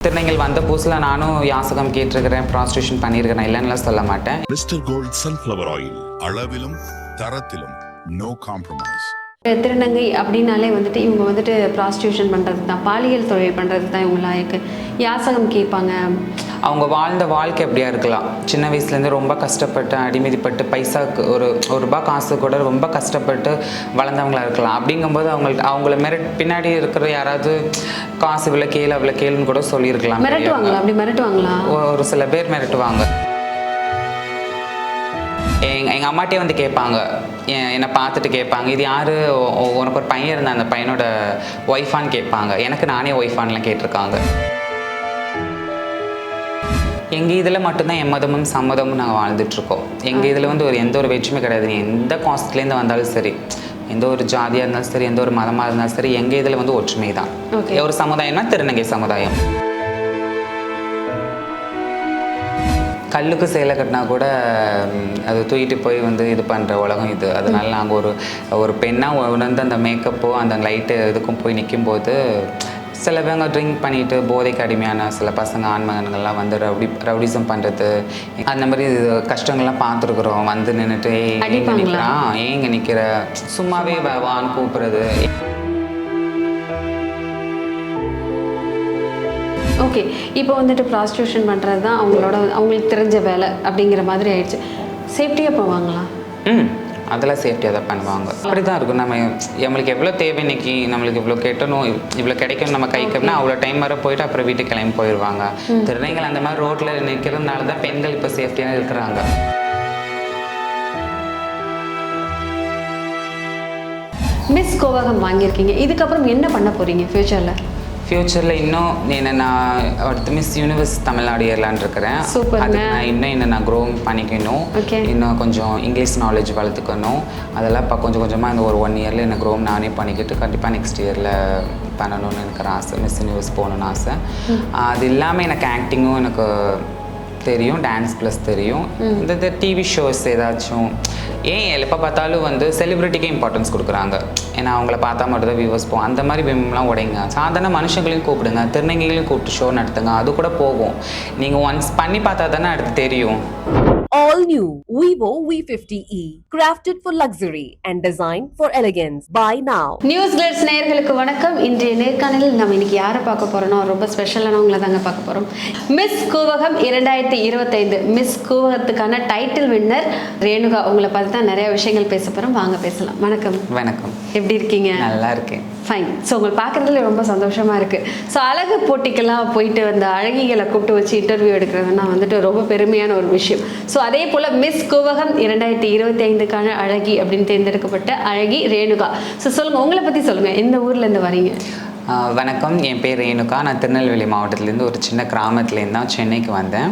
திருநெங்கல் வந்த புதுசில் நானும் யாசகம் கேட்டிருக்கிறேன் ப்ராஸ்டியூஷன் பண்ணியிருக்கிறேன் இல்லைன்னு சொல்ல மாட்டேன். மிஸ்டர் கோல்ட் சன்ஃப்ளவர் ஆயில் அளவிலும் தரத்திலும் நோ காம்ப்ரமைஸ் திருநங்கை அப்படின்னாலே வந்துட்டு இவங்க வந்துட்டு ப்ராஸ்டியூஷன் பண்ணுறது தான் பாலியல் தொழில் பண்ணுறது தான் இவங்களாக்கு யாசகம் கேட்பாங்க. அவங்க வாழ்ந்த வாழ்க்கை எப்படியா இருக்கலாம். சின்ன வயசுலேருந்து ரொம்ப கஷ்டப்பட்டு அடிமதிப்பட்டு பைசாக்கு ஒரு ஒரு ரூபாய் காசு கூட ரொம்ப கஷ்டப்பட்டு வளர்ந்தவங்களா இருக்கலாம். அப்படிங்கும்போது அவங்கள்ட்ட அவங்கள மிரட் பின்னாடி இருக்கிற யாராவது காசு இவ்வளோ கேளு அவ்வளோ கேளுன்னு கூட சொல்லியிருக்கலாம். மிரட்டுவாங்களா? அப்படி மிரட்டுவாங்களா? ஒரு சில பேர் மிரட்டுவாங்க. எங்க எங்கள் அம்மாட்டே வந்து கேட்பாங்க என்னை பார்த்துட்டு கேட்பாங்க இது யார்? உனக்கு ஒரு பையன் இருந்தா அந்த பையனோட ஒய்ஃபான்னு கேட்பாங்க எனக்கு நானே ஒய்ஃபான்லாம் கேட்டிருக்காங்க. எங்கள் இதில் மட்டும்தான் எம்மதமும் சம்மதமும் நாங்கள் வாழ்ந்துட்டுருக்கோம். எங்கள் இதில் வந்து ஒரு எந்த ஒரு வேற்றுமை கிடையாது. எந்த காஸ்ட்லேருந்து வந்தாலும் சரி எந்த ஒரு ஜாதியாக இருந்தாலும் சரி எந்த ஒரு மதமாக இருந்தாலும் சரி எங்கள் இதில் வந்து ஒற்றுமை தான். ஒரு சமுதாயம்னா திருநங்கை சமுதாயம். கல்லுக்கு சேலை கட்டினா கூட அது தூக்கிட்டு போய் வந்து இது பண்ணுற உலகம் இது. அதனால நாங்கள் ஒரு ஒரு பெண்ணாக உணர்ந்து அந்த மேக்கப்போ அந்த லைட்டு இதுக்கும் போய் நிற்கும்போது சில பேங்க ட்ரிங்க் பண்ணிட்டு போதைக்கு அடிமையான சில பசங்க ஆண்மகன்கள்லாம் வந்து ரவுடி ரவுடிசம் பண்ணுறது அந்த மாதிரி கஷ்டங்கள்லாம் பார்த்துருக்குறோம். வந்து நின்றுட்டு ஏய் ஏங்க நிற்கிற சும்மாவே வான்னு கூப்பிடுறது. ஓகே இப்போ வந்துட்டு ப்ராஸ்டியூஷன் பண்ணுறது தான் அவங்களோட அவங்களுக்கு தெரிஞ்ச வேலை அப்படிங்கிற மாதிரி ஆயிடுச்சு. சேஃப்டியாக போவாங்களா? ம் அதெல்லாம் சேஃப்டியாக தான் பண்ணுவாங்க. அப்படி தான் இருக்கும். நம்ம நம்மளுக்கு எவ்வளோ தேவை இன்னைக்கு நம்மளுக்கு இவ்வளோ கெட்டணும் இவ்வளோ கிடைக்கும் நம்ம கைக்குன்னா அவ்வளோ டைம் வர போயிட்டு அப்புறம் வீட்டுக்கு கிளம்பி போயிடுவாங்க திருநங்கைகள் அந்த மாதிரி ரோட்டில் நிற்கிறதுனால தான் பெண்கள் இப்போ சேஃப்டியாக இருக்கிறாங்க. மிஸ் கோவகம் வாங்கியிருக்கீங்க. இதுக்கப்புறம் என்ன பண்ண போகிறீங்க ஃப்யூச்சரில் ஃப்யூச்சரில் இன்னும் என்ன நான் அடுத்து மிஸ் யூனிவர்ஸ் தமிழ்நாடு ஏறலான்னு இருக்கிறேன். அதுக்கு நான் இன்னும் என்ன நான் க்ரோ பண்ணிக்கணும். இன்னும் கொஞ்சம் இங்கிலீஷ் நாலேஜ் வளர்த்துக்கணும். அதெல்லாம் இப்போ கொஞ்சம் கொஞ்சமாக இந்த ஒரு ஒன் இயரில் எனக்கு க்ரோ நானே பண்ணிக்கிட்டு கண்டிப்பாக நெக்ஸ்ட் இயரில் பண்ணணும்னு எனக்கு ஆசை. மிஸ் யூனிவர்ஸ் போகணுன்னு ஆசை. அது இல்லாமல் எனக்கு ஆக்டிங்கும் எனக்கு தெரியும் டான்ஸ் ப்ளஸ் தெரியும். இந்த டிவி ஷோஸ் ஏதாச்சும் ஏன் எப்போ பார்த்தாலும் வந்து செலிப்ரிட்டிக்கே இம்பார்ட்டன்ஸ் கொடுக்குறாங்க. ஏன்னா அவங்கள பார்த்தா மட்டும் தான் வியூவர்ஸ் போகும் அந்த மாதிரி பிம்பம்லாம் உடைங்க. சாதாரண மனுஷங்களையும் கூப்பிடுங்க திருநங்கைகளையும் கூப்பிட்டு ஷோ நடத்துங்க அது கூட போகும். நீங்கள் ஒன்ஸ் பண்ணி பார்த்தா தானே அடுத்து தெரியும். All new Vivo V50e, crafted for luxury and designed for elegance. Buy now. News Glitz நேயர்களுக்கு வணக்கம். இன்றைய நேர்காணலில் நம்ம இன்னைக்கு யாரை பார்க்க போறோம்னா ரொம்ப ஸ்பெஷலானவங்கள தாங்க பார்க்க போறோம். மிஸ் கூவகம் இரண்டாயிரத்தி இருபத்தைந்து. மிஸ் கூவகத்துக்கான டைட்டில் வின்னர் ரேணுகா. உங்களை பார்த்து தான் நிறைய விஷயங்கள் பேச போறோம். வாங்க பேசலாம். வணக்கம். வணக்கம். எப்படி இருக்கீங்க? நல்லா இருக்கேன். ஃபைன் ஸோ உங்களை பார்க்குறதுல ரொம்ப சந்தோஷமாக இருக்குது ஸோ அழகு போட்டிக்கெல்லாம் போயிட்டு வந்த அழகிகளை கூப்பிட்டு வச்சு இன்டர்வியூ எடுக்கிறதுனா வந்துட்டு ரொம்ப பெருமையான ஒரு விஷயம். ஸோ அதே போல் மிஸ் குவகம் இரண்டாயிரத்தி இருபத்தி ஐந்துக்கான அழகி அப்படின்னு தேர்ந்தெடுக்கப்பட்ட அழகி ரேணுகா. ஸோ சொல்லுங்கள் உங்களை பற்றி சொல்லுங்கள் எந்த ஊர்லேருந்து வரீங்க? வணக்கம். என் பேர் ரேணுகா. நான் திருநெல்வேலி மாவட்டத்துலேருந்து ஒரு சின்ன கிராமத்துலேருந்து தான் சென்னைக்கு வந்தேன்.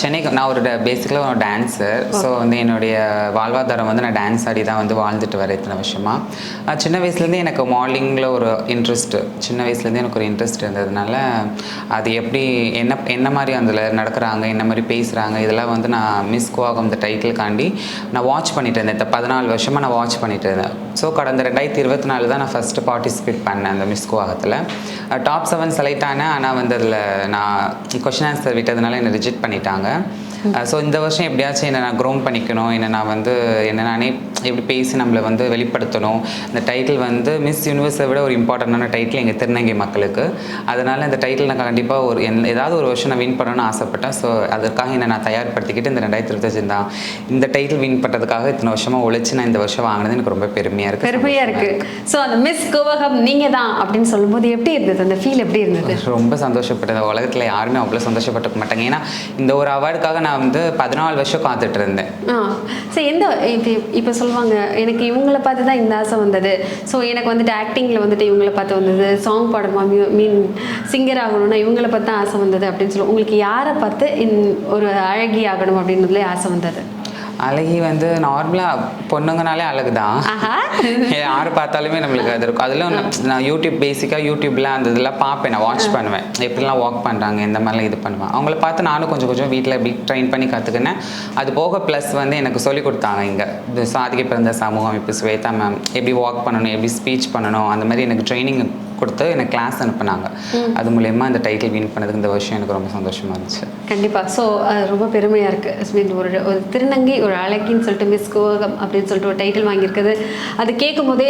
சென்னைக்கு நான் ஒரு பேசிக்கலாக ஒரு டான்ஸர் ஸோ வந்து என்னுடைய வாழ்வாதாரம் வந்து நான் டான்ஸ் ஆடி தான் வந்து வாழ்ந்துட்டு வரேன் இத்தனை வருஷமாக சின்ன வயசுலேருந்தே எனக்கு மாடலிங்கில் ஒரு இன்ட்ரெஸ்ட்டு சின்ன வயசுலேருந்தே எனக்கு ஒரு இன்ட்ரெஸ்ட் இருந்ததுனால அது எப்படி என்ன என்ன மாதிரி அதில் நடக்கிறாங்க என்ன மாதிரி பேசுகிறாங்க இதெல்லாம் வந்து நான் மிஸ் கோவாகம் இந்த டைட்டிலுக்காண்டி நான் வாட்ச் பண்ணிட்டு இருந்தேன். இந்த பதினாலு வருஷமாக நான் வாட்ச் பண்ணிட்டு இருந்தேன். ஸோ கடந்த ரெண்டாயிரத்தி இருபத்தி நாலு தான் நான் ஃபஸ்ட்டு பார்ட்டிசிபேட் பண்ணேன் அந்த மிஸ் கோவாகத்தில் டாப் செவன் செலக்ட் ஆனேன் ஆனால் வந்து அதில் நான் கொஷின் ஆன்சர் விட்டதுனால என்னை ரிஜெக்ட் பண்ணிட்டாங்க. ஸோ இந்த வருஷம் எப்படியாச்சும் என்னை நான் க்ரோம் பண்ணிக்கணும். என்னை நான் வந்து என்ன நானே எப்படி பேசி நம்மளை வந்து வெளிப்படுத்தணும். இந்த டைட்டில் வந்து மிஸ் யூனிவர்ஸை விட ஒரு இம்பார்ட்டண்டான டைட்டில் எங்கள் திருநங்கை மக்களுக்கு. அதனால் இந்த டைட்டில் நான் கண்டிப்பாக ஒரு என் ஏதாவது ஒரு வருஷம் நான் வின் பண்ணணும்னு ஆசைப்பட்டேன். ஸோ அதற்காக என்னை நான் தயார்படுத்திக்கிட்டு இந்த ரெண்டாயிரத்தி இருபத்தஞ்சு தான். இந்த டைட்டில் வின் பண்ணுறதுக்காக இத்தனை வருஷமாக உழைச்சி நான் இந்த வருஷம் வாங்கினது எனக்கு ரொம்ப பெருமையாக இருக்குது பெருமையாக இருக்கு. ஸோ அந்த மிஸ் குவகம் நீங்கள் தான் அப்படின்னு சொல்லும்போது எப்படி இருந்தது? அந்த ஃபீல் எப்படி இருந்தது? ரொம்ப சந்தோஷப்பட்டது உலகத்தில் யாருமே அவ்வளோ சந்தோஷப்பட்டுக்க மாட்டாங்க. ஏன்னா இந்த ஒரு அவார்டுக்காக நான் நான் வந்து பதினாலு வருஷம் காத்துட்டு இருந்தேன் ஆ சரி எந்த இப்போ இப்போ சொல்லுவாங்க எனக்கு இவங்கள பார்த்து தான் இந்த ஆசை வந்தது. ஸோ எனக்கு வந்துட்டு ஆக்டிங்கில் வந்துட்டு இவங்கள பார்த்து வந்தது. சாங் பாடணுமா மீன் சிங்கர் ஆகணும்னா இவங்கள பார்த்து தான் ஆசை வந்தது அப்படின்னு சொல்லுவோம் உங்களுக்கு யாரை பார்த்து இன் ஒரு அழகி ஆகணும் அப்படின்றதுல ஆசை வந்தது? அழகி வந்து நார்மலாக பொண்ணுங்கனாலே அழகு தான் ஆஹா யார் பார்த்தாலுமே நம்மளுக்கு அது இருக்கும். அதில் நான் யூடியூப் பேசிக்காக யூடியூப்ல அந்த இதெல்லாம் பார்ப்பேன் நான் வாட்ச் பண்ணுவேன். எப்படிலாம் வாக் பண்ணுறாங்க எந்த மாதிரிலாம் இது பண்ணுவேன். அவங்கள பார்த்து நானும் கொஞ்சம் கொஞ்சம் வீட்டில் எப்படி ட்ரெயின் பண்ணி கற்றுக்கினேன் அது போக ப்ளஸ் வந்து எனக்கு சொல்லி கொடுத்தாங்க இங்கே. சாதிக்க பிறந்த சமூகம் இப்போ ஸ்வேதா மேம் எப்படி வாக் பண்ணணும் எப்படி ஸ்பீச் பண்ணணும் அந்த மாதிரி எனக்கு ட்ரைனிங் கொடுத்து எனக்கு கிளாஸ் அனுப்புனாங்க. அது மூலயமா இந்த டைட்டில் வின் பண்ணதுக்கு இந்த வருஷம் எனக்கு ரொம்ப சந்தோஷமாக இருந்துச்சு. கண்டிப்பாக ஸோ ரொம்ப பெருமையாக இருக்குது ஒரு ஒரு திருநங்கை ஒரு அழகின்னு சொல்லிட்டு மிஸ் கோவகம் அப்படின்னு சொல்லிட்டு ஒரு டைட்டில் வாங்கியிருக்குது. அது கேட்கும் போதே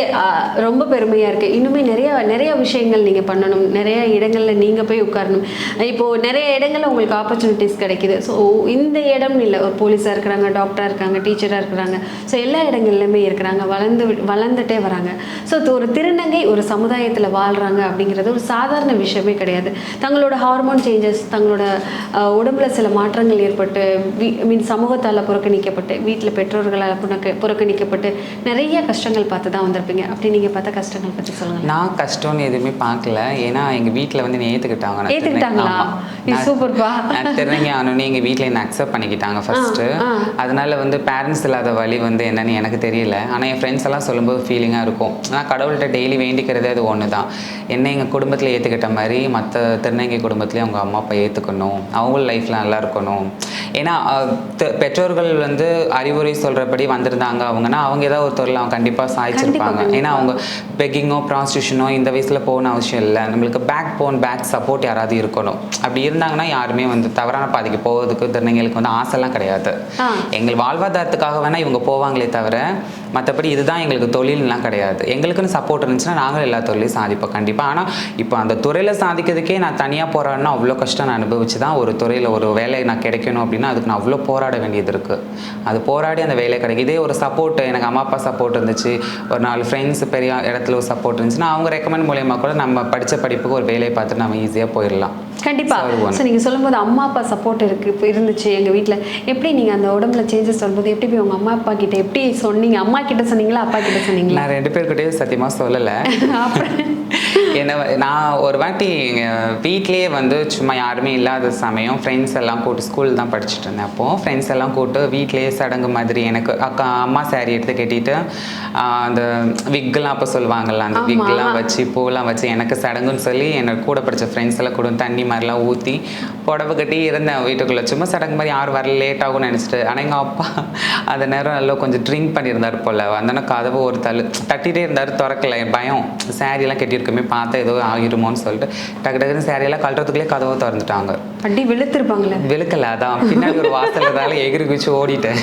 ரொம்ப பெருமையாக இருக்குது இன்னுமே நிறைய நிறைய விஷயங்கள் நீங்கள் பண்ணணும். நிறைய இடங்களில் நீங்கள் போய் உட்காரணும். இப்போது நிறைய இடங்களில் உங்களுக்கு ஆப்பர்ச்சுனிட்டிஸ் கிடைக்குது. ஸோ இந்த இடம் இல்லை ஒரு போலீஸாக இருக்கிறாங்க டாக்டராக இருக்காங்க டீச்சராக இருக்கிறாங்க. ஸோ எல்லா இடங்கள்லையுமே இருக்கிறாங்க. வளர்ந்து வளர்ந்துட்டே வராங்க. ஸோ ஒரு திருநங்கை ஒரு சமுதாயத்தில் வாழ்கிறாங்க அப்படிங்கிறது ஒரு சாதாரண விஷயமே கிடையாது. தங்களோட ஹார்மோன் சேஞ்சஸ் தங்களோட உடம்புல சில மாற்றங்கள் ஏற்பட்டு மீன் சமூகத்தால் புறக்கணிக்கப்பட்டு வீட்டில் பெற்றோர்களால் புறக்க புறக்கணிக்கப்பட்டு நிறைய கஷ்டங்கள் பார்த்து தான் வந்திருப்பீங்க. அப்படி நீங்கள் பார்த்த கஷ்டங்கள் பற்றி சொல்லுங்கள் நான் கஷ்டம்னு எதுவுமே பார்க்கல. ஏன்னா எங்கள் வீட்டில் வந்து என்னை ஏற்றுக்கிட்டாங்க நான் சூப்பர்ப்பா. நான் திருநங்கை ஆனோடனே எங்கள் வீட்டில் என்னை அக்செப்ட் பண்ணிக்கிட்டாங்க ஃபர்ஸ்ட்டு ஆ. அதனால வந்து பேரண்ட்ஸ் இல்லாத வழி வந்து என்னன்னு எனக்கு தெரியல. ஆனால் என் ஃப்ரெண்ட்ஸ் எல்லாம் சொல்லும்போது ஃபீலிங்காக இருக்கும். நான் கடவுள்கிட்ட டெய்லி வேண்டிக்கிறதே அது ஒன்று தான் என்ன எங்கள் குடும்பத்தில் ஏற்றுக்கிட்ட மாதிரி மற்ற திருநங்கை குடும்பத்துலேயும் அவங்க அம்மா அப்பா ஏற்றுக்கணும் அவங்களும் லைஃப்பில் நல்லா இருக்கணும். ஏன்னா பெற்றோர்கள் வந்து அறிவுரை சொல்கிறபடி வந்திருந்தாங்க அவங்கன்னா அவங்க ஏதாவது ஒரு தொழில் அவங்க கண்டிப்பாக சாய்ச்சிருப்பாங்க. ஏன்னா அவங்க பெக்கிங்கோ ப்ராஸ்டியூஷனோ இந்த வயசில் போகணும் அவசியம் இல்லை. நம்மளுக்கு பேக் போன் பேக் சப்போர்ட் யாராவது இருக்கணும். அப்படி இருந்தாங்கன்னா யாருமே வந்து தவறான பாதைக்கு போவதுக்கு திருநங்கைகளுக்கு வந்து ஆசைலாம் கிடையாது. எங்கள் வாழ்வாதாரத்துக்காக வேணால் இவங்க போவாங்களே தவிர மற்றபடி இதுதான் எங்களுக்கு தொழில்லாம் கிடையாது. எங்களுக்குன்னு சப்போர்ட் இருந்துச்சுன்னா நாங்களும் எல்லா தொழிலையும் சாதிப்போம் கண்டிப்பாக ஆனால் இப்போ அந்த துறையில் சாதிக்கிறதுக்கே நான் தனியாக போராடினா அவ்வளோ கஷ்டம் நான் அனுபவிச்சு தான் ஒரு துறையில் ஒரு வேலை நான் கிடைக்கணும் அப்படின்னா அதுக்கு நான் அவ்வளோ போராட வேண்டியது இருக்குது அது போராடி அந்த வேலை கிடைக்கும் இதே ஒரு சப்போர்ட் எனக்கு அம்மா அப்பா சப்போர்ட் இருந்துச்சு. ஒரு நாலு ஃப்ரெண்ட்ஸ் பெரிய இடத்துல ஒரு சப்போர்ட் இருந்துச்சுன்னா அவங்க ரெக்கமெண்ட் மூலயமா கூட நம்ம படித்த படிப்புக்கு ஒரு வேலையை பார்த்து நம்ம ஈஸியாக போயிடலாம். கண்டிப்பா. So, அது ஒண்ணு. ஸோ நீங்கள் சொல்லும்போது அம்மா அப்பா சப்போர்ட் இருக்கு இப்போ இருந்துச்சு எங்கள் வீட்டில் எப்படி நீங்கள் அந்த உடம்புல சேஞ்சஸ் சொல்லும்போது எப்படி போய் உங்கள் அம்மா அப்பா கிட்ட எப்படி சொன்னீங்க? அம்மா கிட்ட சொன்னீங்களா? அப்பா கிட்ட சொன்னீங்களா? நான் ரெண்டு பேர்கிட்டயும் சத்தியமாக சொல்லலை. என்ன நான் ஒரு வாட்டி வீட்லேயே வந்து சும்மா யாருமே இல்லாத சமயம் ஃப்ரெண்ட்ஸ் எல்லாம் கூட்டு ஸ்கூல் தான் படிச்சுட்டு இருந்தேன். அப்போது ஃப்ரெண்ட்ஸ் எல்லாம் கூட்டு வீட்லேயே சடங்கு மாதிரி எனக்கு அக்கா அம்மா saree எடுத்து கட்டிட்டு அந்த விக்லாம் அப்போ சொல்லுவாங்கல்ல அந்த. விக்லாம் வச்சு பூலாம் வச்சு எனக்கு சடங்குன்னு சொல்லி என்னோட கூட படித்த ஃப்ரெண்ட்ஸ் எல்லாம் கூட தண்ணி மாதிரிலாம் ஊற்றி புடவை கட்டி இருந்தேன் வீட்டுக்குள்ளே. சும்மா சடங்கு மாதிரி யாரும் வர லேட் ஆகும்னு நினச்சிட்டு. ஆனால் எங்கள் அப்பா அந்த நேரம் நல்லா கொஞ்சம் ட்ரிங்க் பண்ணியிருந்தார் போல். வந்தோன்னே கதவு ஒரு தள்ளு தட்டிகிட்டே இருந்தார் திறக்கல. என் பயம். சாரியெல்லாம் கட்டியிருக்கோமே பார்த்தா ஏதோ ஆகிருமோன்னு சொல்லிட்டு டக்கு டக்குன்னு சாரியெல்லாம் கழட்டுறதுக்குள்ளே கதவை திறந்துட்டாங்க. அடி வெளுத்திருப்பாங்களே. விழுக்கல அதான். பின்னாடி ஒரு வாசல் எகிரி குச்சி ஓடிட்டேன்.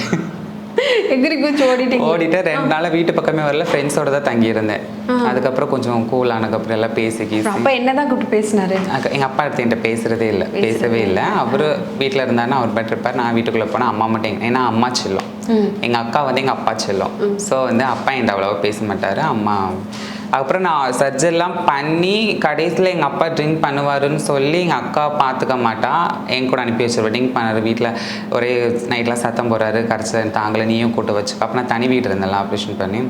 எதிரி குச்சி ஓடிட்டீங்க. ஓடிட்டு ரெண்டு நாளாக வீட்டு பக்கமே வரல ஃப்ரெண்ட்ஸோட தான் தங்கியிருந்தேன். அதுக்கப்புறம் கொஞ்சம் கூல் ஆனதுக்கப்புறம் எல்லாம் பேசி கீசி. அப்பா என்னதான் கூப்பிட்டு பேசினாரு? அக்க- எங்க அப்பா எடுத்து என்கிட்ட பேசுறதே இல்லை பேசவே இல்லை. அவரு வீட்டில் இருந்தாருன்னா அவர் பெட்டர் இருப்பார் நான் வீட்டுக்குள்ளே போனால் அம்மா மட்டும் ஏன்னா அம்மா செல்லும். எங்க அக்கா வந்து எங்க அப்பா செல்லும். ஸோ வந்து அப்பா என்கிட்ட அவ்வளோவா பேச மாட்டாரு அம்மா அப்புறம் நான் சர்ஜரிலாம் பண்ணி கடைசியில் எங்கள் அப்பா ட்ரிங்க் பண்ணுவாருன்னு சொல்லி எங்கள் அக்கா பார்த்துக்க மாட்டா. என் கூட அனுப்பி வச்சிருவேன் ட்ரிங்க் பண்ணாரு வீட்டில் ஒரே நைட்லாம் சத்தம் போடுறாரு. கரைச்சல் தாங்களே நீயும் கூட்டு வச்சுக்கோ அப்போ நான் தனி வீடு இருந்தேன்ல ஆப்ரேஷன் பண்ணி.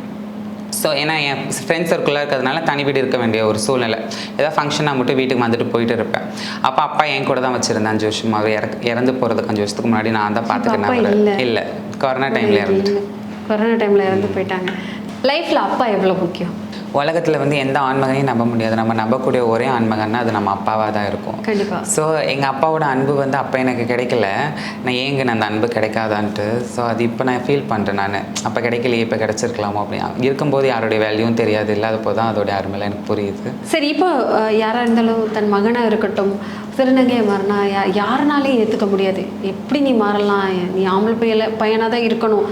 ஸோ ஏன்னா என் ஃப்ரெண்ட்ஸ் சர்க்கிளாக இருக்கிறதுனால தனி வீடு இருக்க வேண்டிய ஒரு சூழ்நிலை. ஏதாவது ஃபங்க்ஷனாக மட்டும் வீட்டுக்கு வந்துட்டு போயிட்டு இருப்பேன். அப்போ அப்பா என் கூட தான் வச்சுருந்தேன் அஞ்சு அவர் இறக்கு இறந்து போகிறதுக்கு அஞ்சு வருஷத்துக்கு முன்னாடி நான் தான் அப்பா பார்த்துக்கினேன் இல்ல. கொரோனா டைமில் இறந்துட்டு. கொரோனா டைம்ல இறந்து போயிட்டாங்க. லைஃப்ல அப்பா எவ்வளவு முக்கியம்? உலகத்தில் வந்து எந்த ஆண்மகனையும் நம்ப முடியாது. நம்ம நம்பக்கூடிய ஒரே ஆண்மகன்னா அது நம்ம அப்பாவாக தான் இருக்கும். கண்டிப்பா. ஸோ எங்கள் அப்பாவோட அன்பு வந்து அப்போ எனக்கு கிடைக்கல. நான் ஏங்க அந்த அன்பு கிடைக்காதான்ட்டு. ஸோ அது இப்போ நான் ஃபீல் பண்ணுறேன் நான். அப்போ கிடைக்கலையே இப்போ கிடைச்சிருக்கலாமோ அப்படி. இருக்கும்போது யாருடைய வேல்யூவும் தெரியாது. இல்லாதப்போ தான் அதோடைய அருமையில் எனக்கு புரியுது. சரி இப்போ அஹ், யாரா இருந்தாலும் தன் மகனா இருக்கட்டும் திருநங்கையை மாறினா யா யாருனாலே ஏற்றுக்க முடியாது. எப்படி நீ மாறலாம்? நீ ஆம்பளை பையல பையனாக தான் இருக்கணும்.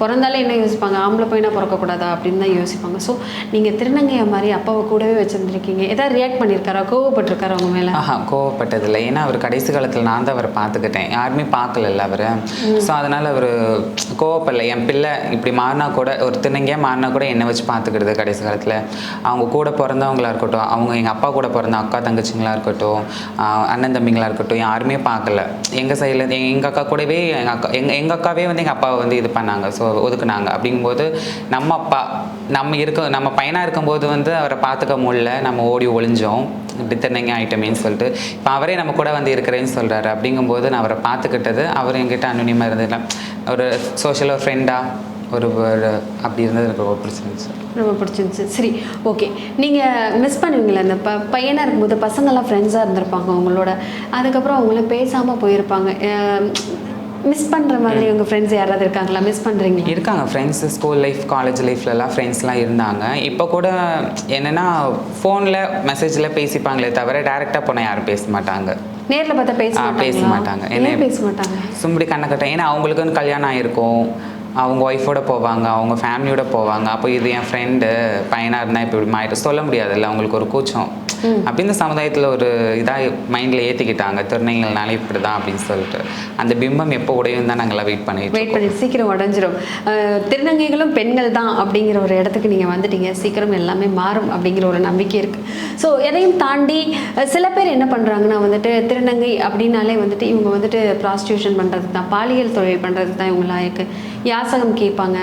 பிறந்தாலே என்ன யோசிப்பாங்க? ஆம்பளை பையனா பிறக்கக்கூடாதா? அப்படின்னு தான் யோசிப்பாங்க. ஸோ நீங்கள் திருநங்கையை மாதிரி அப்பாவை கூடவே வச்சுருந்துருக்கீங்க. ஏதாவது ரியாக்ட் பண்ணியிருக்காரா கோவப்பட்டிருக்காரா அவங்க மேலே? ஆஹா கோவப்பட்டதில்லை. ஏன்னா அவர் கடைசி காலத்தில் நான் தான் அவரை பார்த்துக்கிட்டேன். யாருமே பார்க்கலல்ல அவரை. ஸோ அதனால் அவர் கோவப்படல. என் பிள்ளை இப்படி மாறினா கூட ஒரு திருநங்கையாக மாறினா கூட என்னை வச்சு பார்த்துக்கிடுது கடைசி காலத்தில். அவங்க கூட பிறந்தவங்களா இருக்கட்டும் அவங்க எங்கள் அப்பா கூட பிறந்த அக்கா தங்கச்சிங்களா இருக்கட்டும் அண்ணன் தம்பிங்களா இருக்கட்டும் யாருமே பார்க்கல. எங்கள் சைடில் எங்கள் அக்கா கூடவே எங்கள் அக்கா எங்கள் எங்கள் அக்காவே வந்து எங்கள் அப்பாவை வந்து இது பண்ணாங்க. ஸோ ஒதுக்குனாங்க. அப்படிங்கும்போது நம்ம அப்பா நம்ம இருக்க நம்ம பையனாக இருக்கும்போது வந்து அவரை பார்த்துக்க முடியல. நம்ம ஓடி ஒளிஞ்சோம். டித்தனைங்க ஆகிட்டமேன்னு சொல்லிட்டு இப்போ அவரே நம்ம கூட வந்து இருக்கிறேன்னு சொல்கிறாரு அப்படிங்கும்போது நான் அவரை பார்த்துக்கிட்டது அவர் எங்கிட்ட அனுனியமாக இருந்ததில்ல ஒரு சோஷியல் ஒரு ஃப்ரெண்டாக ஒரு அப்படி இருந்தது எனக்கு ரொம்ப பிடிச்சிருந்துச்சு. ரொம்ப பிடிச்சிருந்துச்சு. சரி ஓகே நீங்கள் மிஸ் பண்ணுவீங்களா அந்த ப பையனாக இருக்கும்போது பசங்கள்லாம் ஃப்ரெண்ட்ஸாக இருந்திருப்பாங்க உங்களோட. அதுக்கப்புறம் அவங்கள பேசாமல் போயிருப்பாங்க. மிஸ் பண்ற மாதிரி உங்க ஃப்ரெண்ட்ஸ் யாராவது இருக்காங்களா? மிஸ் பண்றீங்களா? இருக்காங்க. ஃப்ரெண்ட்ஸ் ஸ்கூல் லைஃப் காலேஜ் லைஃப்லலாம் ஃப்ரெண்ட்ஸ்லாம் இருந்தாங்க. இப்போ கூட என்னென்னா ஃபோனில் மெசேஜில் பேசிப்பாங்களே தவிர டேரெக்டாக போனால் யாரும் பேச மாட்டாங்க. நேர்ல பார்த்தா பேச பேச? மாட்டாங்க. என்ன- பேச மாட்டாங்க? சும்படி கண்ணக்கட்ட ஏன்னா அவங்களுக்குன்னு கல்யாணம் ஆயிருக்கும். அவங்க ஒய்ஃபோட போவாங்க. அவங்க ஃபேமிலியோட போவாங்க. அப்போ இது என் ஃப்ரெண்டு பையனாக இருந்தால் இப்போ இப்படி மாறிட்டு சொல்ல முடியாதுல்ல. அவங்களுக்கு ஒரு கூச்சம். அப்படி இந்த சமுதாயத்தில் ஒரு இதாக மைண்டில் ஏற்றிக்கிட்டாங்க திருநங்கைகள்னால இப்படி தான் அப்படின்னு சொல்லிட்டு. அந்த பிம்பம் எப்போ உடையும் தான் நாங்கள்லாம் வெயிட் பண்ணிட்டு வெயிட் பண்ணி சீக்கிரம் உடஞ்சிரும். திருநங்கைகளும் பெண்கள் தான் அப்படிங்கிற ஒரு இடத்துக்கு நீங்கள் வந்துட்டீங்க. சீக்கிரம் எல்லாமே மாறும் அப்படிங்கிற ஒரு நம்பிக்கை இருக்குது ஸோ எதையும் தாண்டி சில பேர் என்ன பண்ணுறாங்கன்னா வந்துட்டு திருநங்கை அப்படின்னாலே வந்துட்டு இவங்க வந்துட்டு ப்ராஸ்டியூஷன் பண்ணுறது தான் பாலியல் தொழில் பண்ணுறது தான் இவங்க லாயக்கு யாசகம் கேட்பாங்க.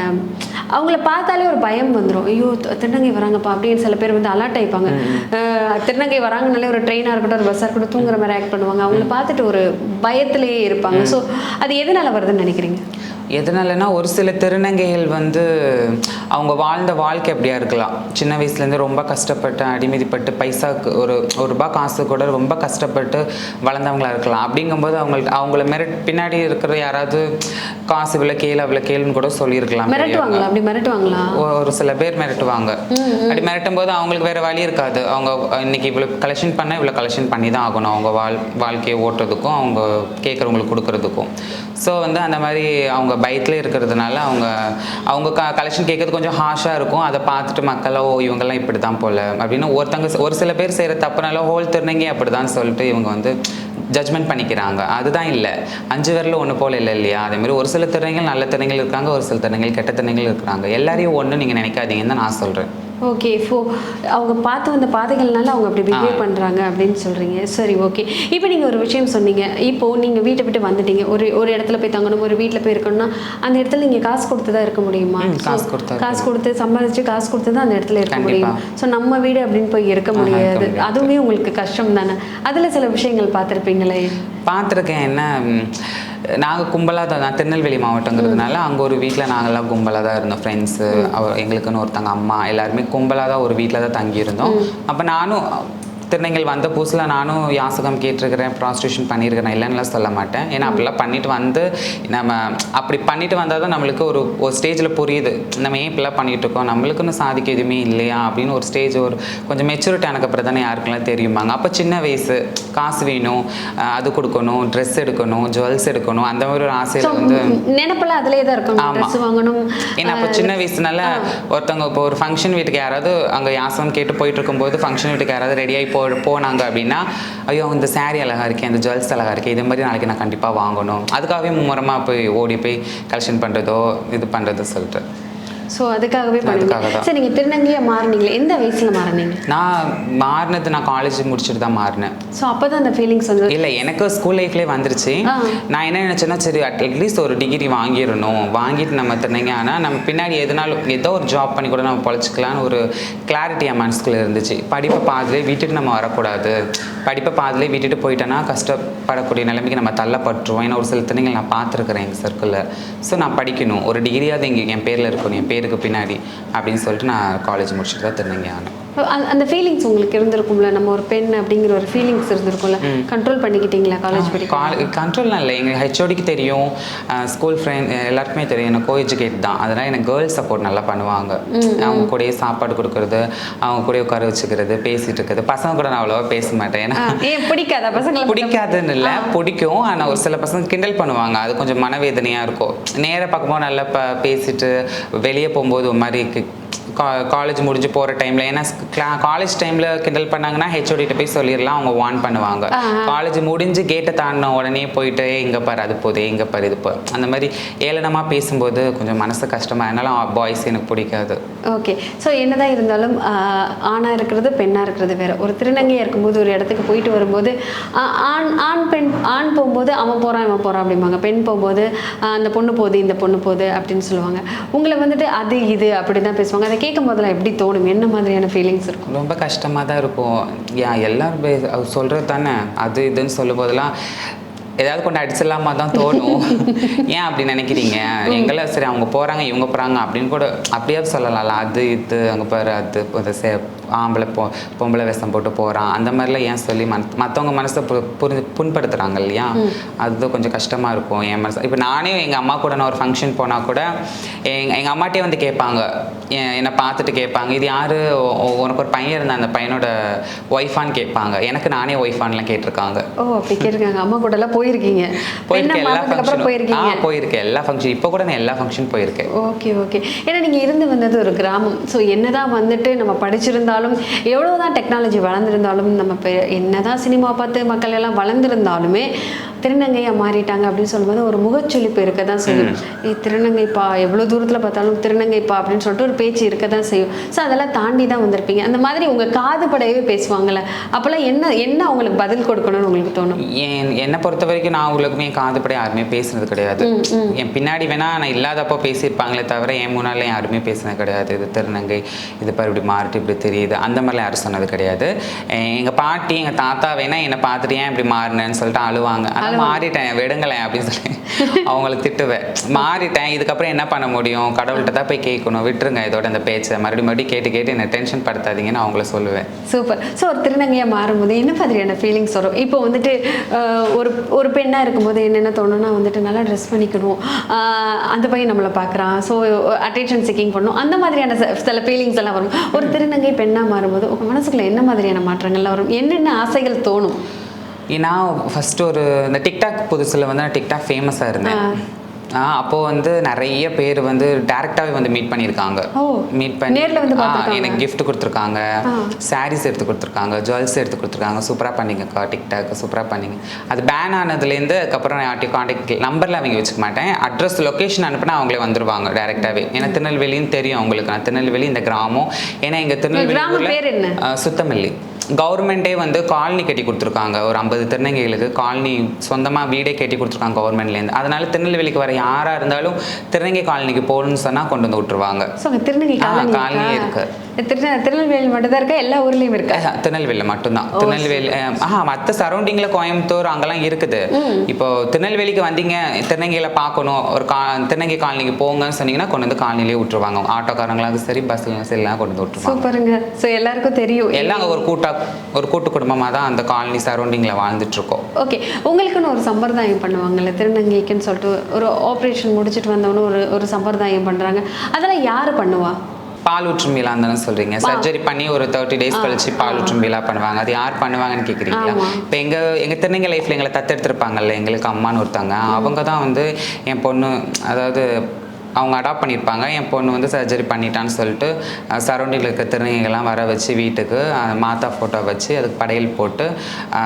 அவங்கள பார்த்தாலே ஒரு பயம் வந்துடும் ஐயோ திருநங்கை வராங்கப்பா அப்படின்னு சில பேர் வந்து அலர்ட் ஆயிப்பாங்க. திருநங்கை வராங்கனாலே ஒரு ட்ரெயினாக இருக்கட்டும் ஒரு பஸ்ஸாக இருக்கட்டும் தூங்குற மாதிரி ஆக்ட் பண்ணுவாங்க. அவங்கள பார்த்துட்டு ஒரு பயத்திலேயே இருப்பாங்க. ஸோ அது எதனால வருதுன்னு நினைக்கிறீங்க? எதனாலனா ஒரு சில திருநங்கைகள் வந்து அவங்க வாழ்ந்த வாழ்க்கை அப்படியா இருக்கலாம். சின்ன வயசுலேருந்து ரொம்ப கஷ்டப்பட்டு அடிமதிப்பட்டு பைசாக்கு ஒரு ஒரு ரூபாய் காசு கூட ரொம்ப கஷ்டப்பட்டு வளர்ந்தவங்களா இருக்கலாம். அப்படிங்கும்போது அவங்களுக்கு அவங்கள மிரட் பின்னாடி இருக்கிற யாராவது காசு இவ்வளோ கேளு அவ்வளோ கேளுன்னு கூட சொல்லியிருக்கலாம் ஒரு சில பேர் மிரட்டுவாங்க. அப்படி மிரட்டும் போது அவங்களுக்கு வேற வழி இருக்காது. அவங்க இன்னைக்கு இவ்வளோ கலெக்ஷன் பண்ண இவ்வளோ கலெக்ஷன் பண்ணி தான் ஆகணும். அவங்க வாழ் வாழ்க்கையை ஓட்டுறதுக்கும் அவங்க கேட்குறவங்களுக்கு கொடுக்கறதுக்கும். ஸோ வந்து அந்த மாதிரி அவங்க பயத்தில் இருக்கிறதுனால அவங்க அவங்க க கலெக்ஷன் கேட்கறது கொஞ்சம் ஹாஷாக இருக்கும். அதை பார்த்துட்டு மக்களோ இவங்கெல்லாம் இப்படி தான் போல. அப்படின்னு ஒருத்தங்க ஒரு சில பேர் செய்கிற தப்புனால ஹோல் திருநங்கி அப்படி தான் சொல்லிட்டு இவங்க வந்து ஜட்ஜ்மெண்ட் பண்ணிக்கிறாங்க. அதுதான் இல்லை. அஞ்சு பேரில் ஒன்று போல இல்லை இல்லையா? அதேமாதிரி ஒரு சில திறனைகள் நல்ல திறனைகள் இருக்காங்க ஒரு சில திறனைகள் கெட்ட திறனைகள் இருக்கிறாங்க எல்லாரையும் ஒன்று நீங்கள் நினைக்காதீங்கன்னு தான் நான் சொல்கிறேன் ஓகே ஃபோ அவங்க பார்த்து வந்த பாதைகள்னால அவங்க அப்படி பிஹேவ் பண்ணுறாங்க அப்படின்னு சொல்கிறீங்க சரி ஓகே இப்போ நீங்கள் ஒரு விஷயம் சொன்னீங்க. இப்போ நீங்கள் வீட்டை விட்டு வந்துட்டீங்க. ஒரு ஒரு இடத்துல போய் தங்கணும் ஒரு வீட்டில் போய் இருக்கணும்னா அந்த இடத்துல நீங்கள் காசு கொடுத்து தான் இருக்க முடியுமா? காசு கொடுத்தா காசு கொடுத்து சம்பாதிச்சு காசு கொடுத்து தான் அந்த இடத்துல இருக்க. முடியும். ஸோ நம்ம வீடு அப்படின்னு போய் இருக்க முடியாது. அதுவுமே உங்களுக்கு கஷ்டம் தானே அதில் சில விஷயங்கள் பார்த்துருப்பீங்களே? பார்த்துருக்கேன். என்ன நாங்கள் கும்பலாக தான் நான் திருநெல்வேலி மாவட்டங்கிறதுனால அங்கே ஒரு வீட்டில் நாங்கள்லாம் கும்பலாக தான் இருந்தோம் ஃப்ரெண்ட்ஸு அவர் எங்களுக்குன்னு ஒருத்தங்க அம்மா எல்லாருமே கும்பலாக தான் ஒரு வீட்டில் தான் தங்கியிருந்தோம். அப்போ நானும் திருநெல்வேலி வந்த புதுசில் நானும் யாசகம் கேட்டிருக்கிறேன் ப்ராஸ்டியூஷன் பண்ணியிருக்கிறேன். இல்லைன்னுலாம் சொல்ல மாட்டேன். ஏன்னா அப்படிலாம் பண்ணிட்டு வந்து நம்ம அப்படி பண்ணிட்டு வந்தால் தான் நம்மளுக்கு ஒரு ஒரு ஸ்டேஜில் புரியுது. நம்ம ஏன் இப்படிலாம் பண்ணிட்டு இருக்கோம்? நம்மளுக்குன்னு சாதிக்க எதுவுமே இல்லையா? அப்படின்னு ஒரு ஸ்டேஜ் ஒரு கொஞ்சம் மெச்சூரிட்டி ஆனக்கு அப்புறம் தானே யாருக்கெல்லாம் தெரியுமாங்க? அப்போ சின்ன வயசு காசு வேணும் அது கொடுக்கணும் ட்ரெஸ் எடுக்கணும் ஜுவல்ஸ் எடுக்கணும் அந்த மாதிரி ஒரு ஆசையில் வந்து நினைப்பெல்லாம் அதிலே தான் இருக்கும். ஆமா. ட்ரெஸ் வாங்கணும் ஏன்னா அப்போ சின்ன வயசுனால ஒருத்தவங்க இப்போ ஒரு ஃபங்க்ஷன் வீட்டுக்கு யாராவது அங்கே யாசம் கேட்டு போயிட்டு இருக்கும்போது ஃபங்க்ஷன் வீட்டுக்கு யாராவது ரெடியாகி போ போனாங்க அப்படின்னா ஐயோ இந்த சாரீ அழகா இருக்கே இந்த ஜுவல்ஸ் அழகா இருக்கே இது மாதிரி நாளைக்கு நான் கண்டிப்பாக வாங்கணும். அதுக்காகவே மும்முரமாக போய் ஓடி போய் கலெக்ஷன் பண்ணுறதோ இது பண்ணுறதோ சொல்லிட்டு. ஸோ அதுக்காகவே தான். சரி நீங்கள் திருநங்கையாக மாறினீங்களே? எந்த வயசில் மாறினீங்க? நான் மாறினது நான் காலேஜ் முடிச்சுட்டு தான் மாறினேன். ஸோ அப்போ தான் அந்த ஃபீலிங்ஸ் வந்து இல்லை எனக்கு ஸ்கூல் லைஃப்லேயே வந்துருச்சு. நான் என்ன நினச்சேன்னா சரி அட்லீஸ்ட் ஒரு டிகிரி வாங்கிடணும். வாங்கிட்டு நம்ம திறனைங்க ஆனால் நம்ம பின்னாடி எதுனாலும் ஏதோ ஒரு ஜாப் பண்ணி கூட நம்ம பொழைச்சிக்கலான்னு ஒரு கிளாரிட்டி என் மனசுக்குள்ள இருந்துச்சு. படிப்பை பாதிலே விட்டுட்டு நம்ம வரக்கூடாது. படிப்பை பாதிலே விட்டுட்டு போயிட்டோன்னா கஷ்டப்படக்கூடிய நிலைமைக்கு நம்ம தள்ளப்பட்டுருவோம். ஏன்னா ஒரு சில திறனைகள் நான் பார்த்துருக்குறேன் எங்கள் சர்க்கிளில் ஸோ நான் படிக்கணும். ஒரு டிகிரியாவது இங்கே என் பேரில் இருக்கணும். என் பேருக்கு பின்னாடி அப்படின்னு சொல்லிட்டு நான் காலேஜ் முடிச்சுட்டு தான் திருநங்கை ஆனேன் அந்த- ஃபீலிங்ஸ் உங்களுக்கு இருந்திருக்கும்ல? நம்ம ஒரு பெண் அப்படிங்கிற ஒரு ஃபீலிங்ஸ் இருந்திருக்கும்ல? கண்ட்ரோல் பண்ணிக்கிட்டீங்களா காலேஜ் படிக்க கண்ட்ரோல்லாம் இல்லை. எங்கள் ஹெச்ஓடிக்கு தெரியும். ஸ்கூல் ஃப்ரெண்ட் எல்லாருக்குமே தெரியும். எனக்கு கோ எஜுகேட் தான். அதனால் எனக்கு கேர்ள்ஸ் சப்போர்ட் நல்லா பண்ணுவாங்க. அவங்க கூடயே சாப்பாடு கொடுக்கறது அவங்க கூடயே உட்கார வச்சுக்கிறது பேசிட்டு இருக்கிறது. பசங்க கூட நான் அவ்வளோவா பேச மாட்டேன். ஏன்னா ஏன் பிடிக்காதா பசங்களை பிடிக்காதுன்னு இல்லை. பிடிக்கும். ஆனால் ஒரு சில பசங்க கிண்டல் பண்ணுவாங்க. அது கொஞ்சம் மனவேதனையாக இருக்கும். நேராக பார்க்கும்போது நல்லா ப பேசிட்டு வெளியே போகும்போது ஒரு மாதிரி காலேஜ் முடிஞ்சு போகிற டைமில் ஏன்னா காலேஜ் டைமில் கிண்டல் பண்ணாங்கன்னா ஹெச்ஓடிட்ட போய் சொல்லிடலாம் அவங்க வார்ன் பண்ணுவாங்க. காலேஜ் முடிஞ்சு கேட்டை தாண்டின உடனே போயிட்டு இங்கே பாரு அது போதே இங்கே பாரு இது போ அந்த மாதிரி ஏளனமாக பேசும்போது கொஞ்சம் மனசு கஷ்டமாக அதனால பாய்ஸ் எனக்கு பிடிக்காது. ஓகே ஸோ என்னதான் இருந்தாலும் ஆஹ், ஆணா இருக்கிறது பெண்ணா இருக்கிறது வேற. ஒரு திருநங்கையா இருக்கும்போது ஒரு இடத்துக்கு போயிட்டு வரும்போது ஆண் ஆண் பெண் ஆண் போகும்போது அவன் போறான் இவன் போறான் அப்படிம்பாங்க. பெண் போகும்போது அந்த பொண்ணு போகுது இந்த பொண்ணு போகுது அப்படின்னு சொல்லுவாங்க. உங்களை வந்துட்டு அது இது அப்படி தான் பேசுவாங்க. அதை கேட்கும் போதெல்லாம் எப்படி தோணும்? என்ன மாதிரியான ஃபீலிங்ஸ் இருக்கும்? ரொம்ப கஷ்டமாக தான் இருக்கும். எல்லாரும் அது சொல்கிறது தானே? அது இதுன்னு சொல்லும் போதெல்லாம் ஏதாவது கொண்டு அடிச்சிடலாமா தான் தோணும். ஏன் அப்படி நினைக்கிறீங்க? எங்களை சரி அவங்க போகிறாங்க இவங்க போகிறாங்க அப்படின்னு கூட அப்படியாவது சொல்லலாம்ல. அது இது அங்கே பாரு அது ஆம்பளை பொ பொம்பளை வேஷம் போட்டு போகிறான் அந்த மாதிரிலாம் ஏன் சொல்லி மன் மற்றவங்க மனசை பு புரிஞ்சு புண்படுத்துகிறாங்க இல்லையா? அது கொஞ்சம் கஷ்டமாக இருக்கும் என் மனசு. இப்போ நானே எங்கள் அம்மா கூட நான் ஒரு ஃபங்க்ஷன் போனால் கூட எங்கள் எங்கள் அம்மாட்டே வந்து கேட்பாங்க. என்னை பார்த்துட்டு கேட்பாங்க. இது யார்? உனக்கு ஒரு பையன் இருந்தான். அந்த பையனோட ஒய்ஃபான்னு கேட்பாங்க. எனக்கு நானே ஒய்ஃபான்லாம் கேட்டிருக்காங்க. ஓ அப்படி கேட்டிருக்காங்க. அம்மா கூட எல்லாம் போயிருக்கீங்க. போயிருக்கேன். எல்லா ஃபங்க்ஷனும் போயிருக்கீங்க? போயிருக்கேன். எல்லா ஃபங்க்ஷன் இப்போ கூட நான் எல்லா ஃபங்க்ஷன் போயிருக்கேன். Okay okay. ஏன்னா நீங்கள் இருந்து வந்தது ஒரு கிராமம். ஸோ என்னதான் வந்துட்டு நம்ம படிச்சிருந்தாலும் எவ்வளோதான் டெக்னாலஜி வளர்ந்துருந்தாலும் நம்ம இப்போ என்னதான் சினிமா பார்த்து மக்கள் எல்லாம் வளர்ந்துருந்தாலுமே திருநங்கையாக மாறிட்டாங்க அப்படின்னு சொல்லும்போது ஒரு முகச்சொலிப்பு இருக்க தான் செய்யும் திருநங்கைப்பா எவ்வளோ தூரத்தில் பார்த்தாலும் திருநங்கைப்பா அப்படின்னு சொல்லிட்டு ஒரு பேச்சு இருக்க தான் செய்யும். ஸோ அதெல்லாம் தாண்டி தான் வந்திருப்பீங்க. அந்த மாதிரி உங்கள் காது படையவே பேசுவாங்கல்ல அப்போல்லாம் என்ன என்ன அவங்களுக்கு பதில் கொடுக்கணும்னு உங்களுக்கு தோணும்? என் என்னை பொறுத்த வரைக்கும் நான் அவங்களுக்குமே என் காதுபடி யாருமே பேசுனது கிடையாது. என் பின்னாடி வேணா நான் இல்லாதப்போ பேசியிருப்பாங்களே தவிர என் முன்னால யாருமே பேசினது கிடையாது. இது திருநங்கை இது பாரு இப்படி மாறிட்டு இப்படி தெரியுது. அந்த மாதிரிலாம் யாரும் சொன்னது கிடையாது. எ- எங்க பாட்டி எங்க தாத்தா வேணா என்னை பார்த்துட்டு ஏன் இப்படி மாறினேன்னு சொல்லிட்டு அழுவாங்க. நான் மாறிட்டேன் விடுங்களேன் அப்படின்னு சொல்லி அவங்கள திட்டுவேன் மாறிட்டேன் இதுக்கப்புறம் என்ன பண்ண முடியும்? கடவுள்கிட்ட தான் போய் கேட்கணும். விட்டுருங்க இதோட இந்த பேச்சை. மறுபடியும் மறுபடியும் கேட்டு கேட்டு என்ன டென்ஷன் படுத்தாதீங்கன்னு அவங்கள சொல்லுவேன். சூப்பர். ஸோ ஒரு திருநங்கையாக மாறும்போது என்ன மாதிரியான ஃபீலிங்ஸ் வரும்? இப்போ வந்துட்டு ஒரு ஒரு பெண்ணாக இருக்கும்போது என்னென்ன தோணும்னா வந்துட்டு நல்லா ட்ரெஸ் பண்ணிக்கணும். அந்த பையன் நம்மளை பார்க்குறான் ஸோ அட்டென்ஷன் செக்கிங் பண்ணணும் அந்த மாதிரியான சில ஃபீலிங்ஸ் எல்லாம் வரும். ஒரு திருநங்கை பெண்ணாக மாறும்போது உங்கள் மனசுக்குள்ள என்ன மாதிரியான மாற்றங்கள்லாம் வரும்? என்னென்ன ஆசைகள் தோணும்? நான் ஃபஸ்ட்டு ஒரு இந்த டிக்டாக் புதுசில் வந்து நான் டிக்டாக் ஃபேமஸாக இருந்தேன். ஆ. அப்போது வந்து நிறைய பேர் வந்து டேரெக்டாகவே வந்து மீட் பண்ணியிருக்காங்க. மீட் பண்ணி. எனக்கு gift கொடுத்துருக்காங்க. சாரீஸ் எடுத்து கொடுத்துருக்காங்க ஜுவல்ஸ் எடுத்து கொடுத்துருக்காங்க. சூப்பராக பண்ணிங்கக்கா டிக்டாக் சூப்பராக பண்ணிங்க. அது பேன் ஆனதுலேருந்து அதுக்கப்புறம் நான் காண்டாக்ட் நம்பரில் அவங்க வச்சுக்க மாட்டேன். அட்ரஸ் லொக்கேஷன் அனுப்பினா அவங்களே வந்துருவாங்க டேரெக்டாகவே ஏன்னா திருநெல்வேலின்னு தெரியும் அவங்களுக்கு. நான் திருநெல்வேலி இந்த கிராமம். ஏன்னா எங்கள் திருநெல்வேலி சுத்தமல்லி. கவர்மெண்ட்டே வந்து காலனி கட்டி கொடுத்துருக்காங்க ஒரு ஐம்பது திருநங்கைகளுக்கு காலனி சொந்தமாக வீடே கட்டி கொடுத்துருக்காங்க கவர்மெண்ட்லேருந்து அதனால திருநெல்வேலிக்கு வர யாராக இருந்தாலும் திருநங்கை காலனிக்கு போகணும்னு சொன்னால் கொண்டு வந்து விட்டுருவாங்க ஸோ அங்கே திருநங்கை ஆ, காலனி காலனி இருக்கா? இருக்கு. திரு திருநெல்வேலி மட்டும் தான் இருக்கா? எல்லா ஊர்லேயும் இருக்கா? திருநெல்வேலியில் மட்டும்தான். திருநெல்வேலி ஆஹா மற்ற சரௌண்டிங்கில் கோயம்புத்தூர் அங்கெல்லாம் இருக்குது. இப்போ திருநெல்வேலிக்கு வந்தீங்க திருநங்கையில பார்க்கணும். ஒரு கா திருநங்கை காலனிக்கு போங்கன்னு சொன்னீங்கன்னா கொண்டு வந்து காலனிலே விட்டுருவாங்க. ஆட்டோக்காரங்களாக சரி பஸ்ஸில் சரி எல்லாம் கொண்டு வந்து விட்டுருவாங்க. சூப்பருங்க. ஸோ எல்லாருக்கும் தெரியும். எல்லாம் ஒரு கூட்டா ஒரு கூட்டு குடும்பமாக தான் அந்த காலனி சரௌண்டிங்கில் வாழ்ந்துட்டு இருக்கோம் ஓகே உங்களுக்குன்னு ஒரு சம்பிரதாயம் பண்ணுவாங்கல்ல திருநங்கைக்குன்னு சொல்லிட்டு ஒரு ஆப்ரேஷன் முடிச்சுட்டு வந்தவொன்னு ஒரு ஒரு சம்பிரதாயம் பண்ணுறாங்க அதெல்லாம் யார் பண்ணுவா? பால் ஊற்றும் விழா தானே சொல்றீங்க சர்ஜரி பண்ணி ஒரு தேர்ட்டி டேஸ் கழிச்சு பால் ஊற்றும் விழா பண்ணுவாங்க. அது யார் பண்ணுவாங்கன்னு கேட்குறீங்களா ஆமா. இப்போ எங்க எங்க திருநங்கை லைஃப்ல எங்களை தத்தெடுத்திருப்பாங்கல்ல எங்களுக்கு அம்மான்னு ஒருத்தவங்க. அவங்க தான் வந்து என் பொண்ணு அதாவது அவங்க அடாப்ட் பண்ணியிருப்பாங்க. என் பொண்ணு வந்து சர்ஜரி பண்ணிட்டான்னு சொல்லிட்டு சரௌண்டிங்கில் இருக்க திருநங்கைகள்லாம் வர வச்சு வீட்டுக்கு மாதா ஃபோட்டோ வச்சு அதுக்கு படையல் போட்டு